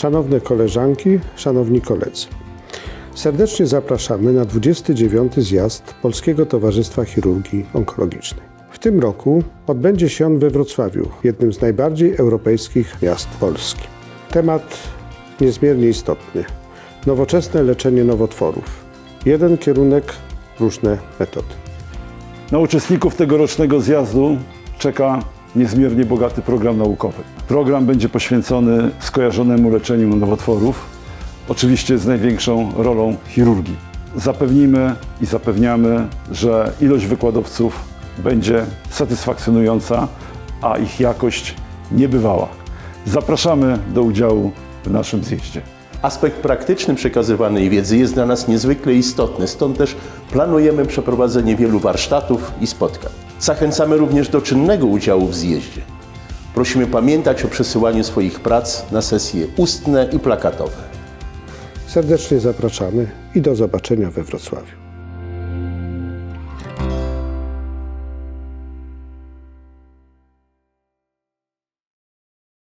Szanowne koleżanki, szanowni koledzy. Serdecznie zapraszamy na 29. zjazd Polskiego Towarzystwa Chirurgii Onkologicznej. W tym roku odbędzie się on we Wrocławiu, jednym z najbardziej europejskich miast Polski. Temat niezmiernie istotny. Nowoczesne leczenie nowotworów. Jeden kierunek, różne metody. Na uczestników tegorocznego zjazdu czeka niezmiernie bogaty program naukowy. Program będzie poświęcony skojarzonemu leczeniu nowotworów, oczywiście z największą rolą chirurgii. Zapewnimy i zapewniamy, że ilość wykładowców będzie satysfakcjonująca, a ich jakość niebywała. Zapraszamy do udziału w naszym zjeździe. Aspekt praktyczny przekazywanej wiedzy jest dla nas niezwykle istotny, stąd też planujemy przeprowadzenie wielu warsztatów i spotkań. Zachęcamy również do czynnego udziału w zjeździe. Prosimy pamiętać o przesyłaniu swoich prac na sesje ustne i plakatowe. Serdecznie zapraszamy i do zobaczenia we Wrocławiu.